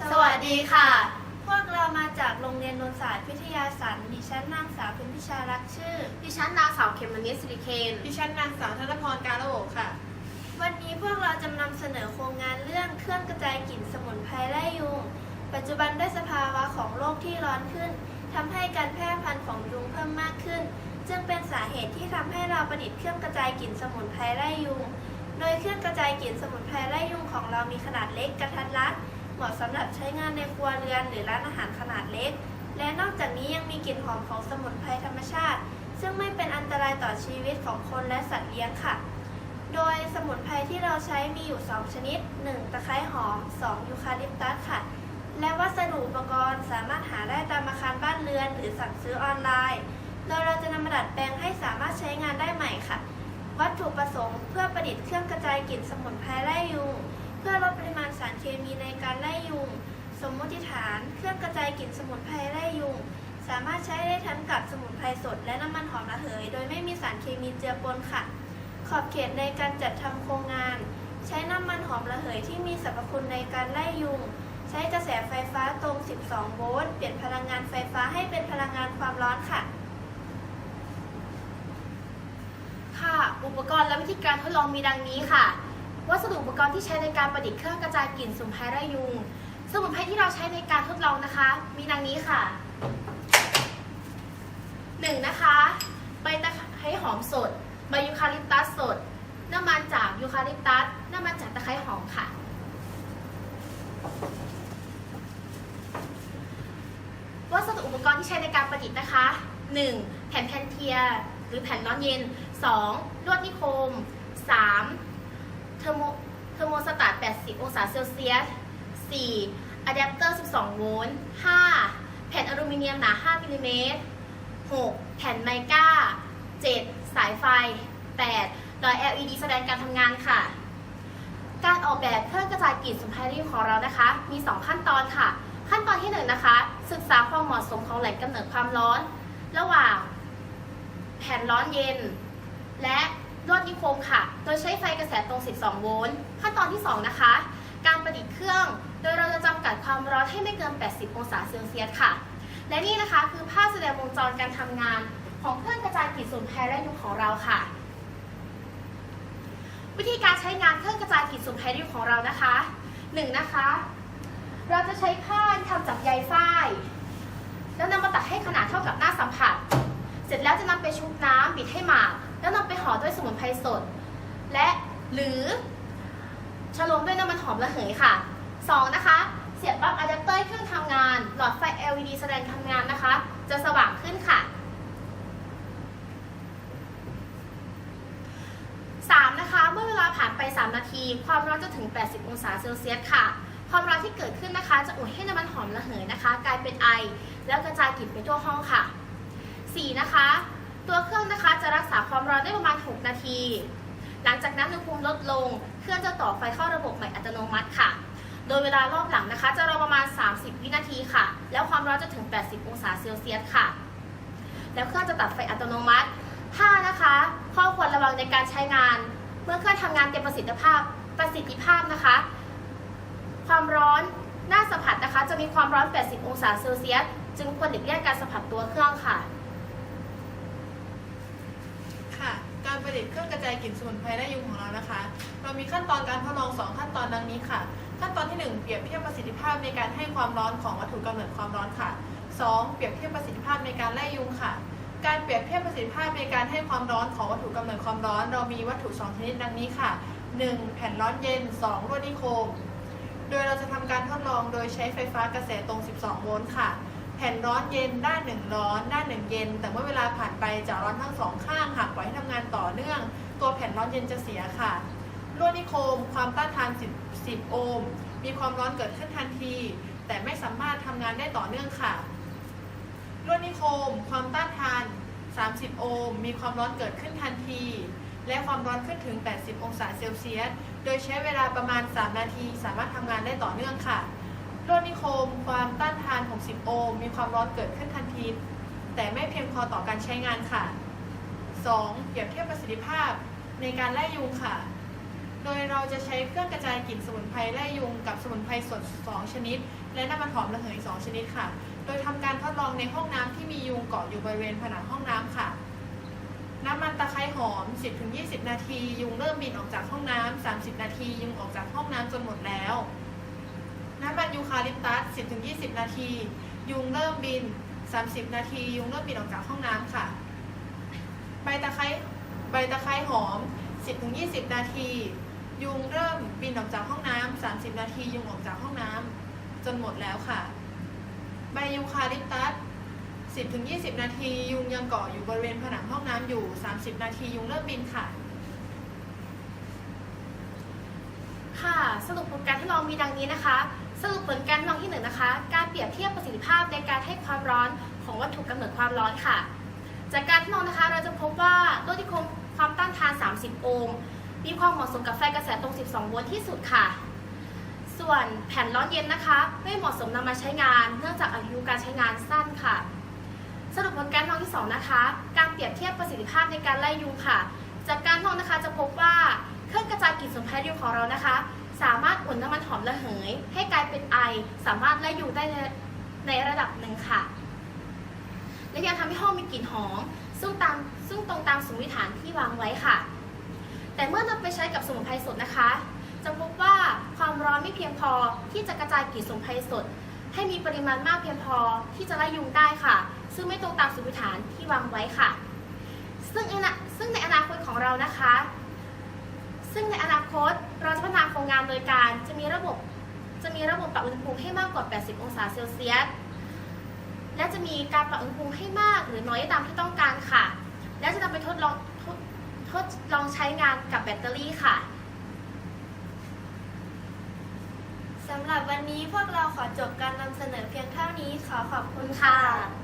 สวัสดีค่ะ พวกเรามาจากโรงเรียนนนศาสตร์พิทยาสันดิฉันนางสาวเพ็ญพิชารักษ์ชื่อ ดิฉันนางสาวเขมมนิสสิริเคนดิฉันนางสาวธนพรการโอค่ะ วันนี้พวกเราจะนำเสนอโครงงานเรื่องเครื่องกระจายกลิ่นสมุนไพรไล่ยุง ปัจจุบันด้วยสภาวะของโลกที่ร้อนขึ้นทำให้การแพร่พันธุ์ของยุงเพิ่มมากขึ้น จึงเป็นสาเหตุที่ทำให้เราประดิษฐ์เครื่องกระจายกลิ่นสมุนไพรไล่ยุง โดยเครื่องกระจายกลิ่นสมุนไพรไล่ยุงของเรามีขนาดเล็กกระทัดรัด เหมาะสำหรับใช้งานในครัวเรือนหรือร้านอาหารขนาดเล็ก และนอกจากนี้ยังมีกลิ่นหอมของสมุนไพรธรรมชาติ ซึ่งไม่เป็นอันตรายต่อชีวิตของคนและสัตว์เลี้ยงค่ะ โดยสมุนไพรที่เราใช้มีอยู่ 2 ชนิด 1. ตะไคร้หอม 2. ยูคาลิปตัสค่ะ และวัสดุอุปกรณ์สามารถหาได้ตามอาคารบ้านเรือน หรือสั่งซื้อออนไลน์โดยเราจะนำมาดัดแปลงให้สามารถใช้งานได้ใหม่ค่ะ วัตถุประสงค์เพื่อประดิษฐ์เครื่องกระจายกลิ่นสมุนไพรไล่ยุง พื่อลดปริมาณสารเคมีในการไล่ยุง สมมติฐาน เครื่องกระจายกลิ่นสมุนไพรไล่ยุง สามารถใช้ได้ทั้งกับสมุนไพรสดและน้ำมันหอมระเหย โดยไม่มีสารเคมีเจือปนค่ะ ขอบเขตในการจัดทำโครงงาน ใช้น้ำมันหอมระเหยที่มีสรรพคุณในการไล่ยุง ใช้กระแสไฟฟ้าตรง 12 โวลต์ เปลี่ยนพลังงานไฟฟ้าให้เป็นพลังงานความร้อนค่ะค่ะ อุปกรณ์และวิธีการทดลองมีดังนี้ค่ะ วัสดุอุปกรณ์ที่ใช้ในการประดิษฐ์เครื่องกระจายกลิ่นสมุนไพรไล่ยุง สมุนไพรที่เราใช้ในการทดลองนะคะ มีดังนี้ค่ะ 1. นะคะใบตะไคร้หอมสด ใบยูคาลิปตัสสด น้ำมันจากยูคาลิปตัส น้ำมันจากตะไคร้หอมค่ะ วัสดุอุปกรณ์ที่ใช้ในการประดิษฐ์นะคะ 1. แผ่นแพนเทีย หรือแผ่นร้อนเย็น 2. ลวดนิโคม 3. เทอร์โมเทอร์โมสแตท80 องศาเซลเซียส 4. อะแดปเตอร์ 12 โวลต์ 5. แผ่นอลูมิเนียมหนา 5มิลลิเมตร 6. แผ่นไมก้า 7. สายไฟ 8. หลอด LED แสดงการทำงานค่ะ การออกแบบเครื่องกระจายกลิ่นสมไพรของเรานะคะ มี 2 ขั้นตอนค่ะ ขั้นตอนที่ 1 นะคะ ศึกษาความเหมาะสมของแหล่งกำเนิดความร้อน ระหว่าง แผ่นร้อนเย็น และ ลวดนิโคมค่ะ โดยใช้ไฟกระแสตรง 12 โวลต์ ขั้นตอนที่ 2 นะคะ การประดิษฐ์เครื่อง โดยเราจะจำกัดความร้อนให้ไม่เกิน 80 องศาเซลเซียสค่ะ และนี่นะคะคือภาพแสดงวงจรการทำงานของเครื่องกระจายกลิ่นสมุนไพรและยุงของเราค่ะ วิธีการใช้งานเครื่องกระจายกลิ่นสมุนไพรและยุงของเรานะคะ 1. นะคะ เราจะใช้ผ้าทำจากใยฝ้าย แล้วนำมาตัดให้ขนาดเท่ากับหน้าสัมผัส เสร็จแล้วจะนำไปชุบน้ำบิดให้หมาด แล้วนำไปห่อด้วยสมุนไพรสด และหรือฉโลมด้วยน้ำมันหอมระเหยค่ะ 2. นะคะ เสียบปลั๊กอะแดปเตอร์เครื่องทำงาน หลอดไฟ LED แสดงทำงานนะคะ จะสว่างขึ้นค่ะ 3. นะคะ เมื่อเวลาผ่านไป 3 นาที ความร้อนจะถึง 80 องศาเซลเซียสค่ะ ความร้อนที่เกิดขึ้นนะคะ จะอุ่นให้น้ำมันหอมระเหยนะคะ กลายเป็นไอ แล้วกระจายกลิ่นไปทั่วห้องค่ะ 4. นะคะ ตัวเครื่องนะคะจะรักษาความร้อนได้ประมาณ 6 นาที หลังจากนั้นอุณหภูมิลดลง เครื่องจะต่อไฟเข้าระบบใหม่อัตโนมัติค่ะ โดยเวลารอบหลังนะคะ จะรอประมาณ 30 วินาทีค่ะ แล้วความร้อนจะถึง 80 องศาเซลเซียสค่ะ แล้วเครื่องจะตัดไฟอัตโนมัติ 5. นะคะ ข้อควรระวังในการใช้งาน เมื่อเครื่องทำงานเต็มประสิทธิภาพ ประสิทธิภาพนะคะ ความร้อนหน้าสัมผัสนะคะ จะมีความร้อน 80 องศาเซลเซียส จึงควรหลีกเลี่ยงการสัมผัสตัวเครื่องค่ะค่ะ การ ประดิษฐ์เครื่องกระจายกลิ่นสมุนไพรและยุงของเรานะคะ เรามีขั้นตอนการทดลอง 2 ขั้นตอนดังนี้ค่ะ ขั้นตอนที่ 1 เปรียบเทียบประสิทธิภาพในการให้ความร้อนของวัตถุกำเนิดความร้อนค่ะ 2. เปรียบเทียบประสิทธิภาพในการไล่ยุงค่ะ การเปรียบเทียบประสิทธิภาพในการให้ความร้อนของวัตถุกำเนิดความร้อน เรามีวัตถุ 2 ชนิดดังนี้ค่ะ 1. แผ่นร้อนเย็น 2. ลวดนิโคม โดยเราจะทำการทดลองโดยใช้ไฟฟ้ากระแสตรง 12 โวลต์ค่ะ แผ่นร้อนเย็นด้านหนึ่งร้อนด้านหนึ่งเย็น แต่เมื่อเวลาผ่านไปจะร้อนทั้งสองข้างหากปล่อยให้ทำงานต่อเนื่อง ตัวแผ่นร้อนเย็นจะเสียค่ะลวดนิโคมความต้านทาน 10 10 โอห์มมีความร้อนเกิดขึ้นทันที แต่ไม่สามารถทำงานได้ต่อเนื่องค่ะลวดนิโคมความต้านทาน 30 โอห์มมีความร้อนเกิดขึ้นทันที และความร้อนขึ้นถึง 80 องศาเซลเซียส โดยใช้เวลาประมาณ 3 นาที สามารถทำงานได้ต่อเนื่องค่ะ ลวดนิโคมความต้านทาน 60 โอห์มมีความร้อนเกิดขึ้นทันที แต่ไม่เพียงพอต่อการใช้งานค่ะ 2. เปรียบเทียบประสิทธิภาพในการไล่ยุงค่ะ โดยเราจะใช้เครื่องกระจายกลิ่นสมุนไพรไล่ยุงกับสมุนไพรสด 2 ชนิด และน้ำมันหอมระเหย 2 ชนิดค่ะ โดยทำการทดลองในห้องน้ำที่มียุงเกาะอยู่บริเวณผนังห้องน้ำค่ะ น้ำมันตะไคร้หอม 10-20 นาที ยุงเริ่มบินออกจากห้องน้ำ30 นาที ยุงออกจากห้องน้ำจนหมดแล้ว น้ำมันยูคาลิปตัส 10-20 นาที ยุงเริ่มบิน 30 นาที ยุงเริ่มบินออกจากห้องน้ำค่ะ ใบตะไคร้ใบตะไคร้หอม 10-20 นาที ยุงเริ่มบินออกจากห้องน้ำ30 นาที ยุงออกจากห้องน้ำจนหมดแล้วค่ะ ใบยูคาลิปตัส 10-20 นาที ยุงยังเกาะอยู่บริเวณผนังห้องน้ำอยู่ 30 นาที ยุงเริ่มบินค่ะค่ะ สรุปผลการทดลองมีดังนี้นะคะ นะคะ การเปรียบเทียบประสิทธิภาพในการให้ความร้อนของวัตถุกำเนิดความร้อนค่ะ จากการทดลองนะคะเราจะพบว่าโลดที่คงความต้านทาน 30 โอห์มมีความเหมาะสมกับไฟกระแสตรง 12 โวลต์ที่สุดค่ะ ส่วนแผ่นร้อนเย็นนะคะ ไม่เหมาะสมนำมาใช้งาน เนื่องจากอายุการใช้งานสั้นค่ะ สรุปผลการทดลองที่ 2 นะคะ การเปรียบเทียบประสิทธิภาพในการไล่ยุงค่ะ จากการทดลองนะคะจะพบว่าเครื่องกระจายกลิ่นสมุนไพรยุงของเรานะคะ สาม อุ่นน้ำมันหอมระเหย ให้กลายเป็นไอ สามารถไล่ยุงได้ในในระดับหนึ่งค่ะ และยังทำให้ห้องมีกลิ่นหอม ซึ่งตามซึ่งตรงตามสมมติฐานที่วางไว้ค่ะ แต่เมื่อนำไปใช้กับสมุนไพรสดนะคะ จะพบว่าความร้อนไม่เพียงพอที่จะกระจายกลิ่นสมุนไพรสด ให้มีปริมาณมากเพียงพอที่จะไล่ยุงได้ค่ะ ซึ่งไม่ตรงตามสมมติฐานที่วางไว้ค่ะ ซึ่งในอนาซึ่งในอนาคตของเรานะคะ ซึ่งในอนา คต เราจะพัฒนาโครงงานโดยการจะมีระบบจะมีระบบปรับอุณหภูมิให้มากกว่า 80 องศาเซลเซียส และจะมีการปรับอุณหภูมิให้มากหรือน้อยตามที่ต้องการค่ะ และจะนำไปทดลองทดทดลองใช้งานกับแบตเตอรี่ค่ะสำหรับวันนี้พวกเราขอจบการนำเสนอเพียงเท่านี้ขอขอบขอบคุคุณณค่ะค่ะ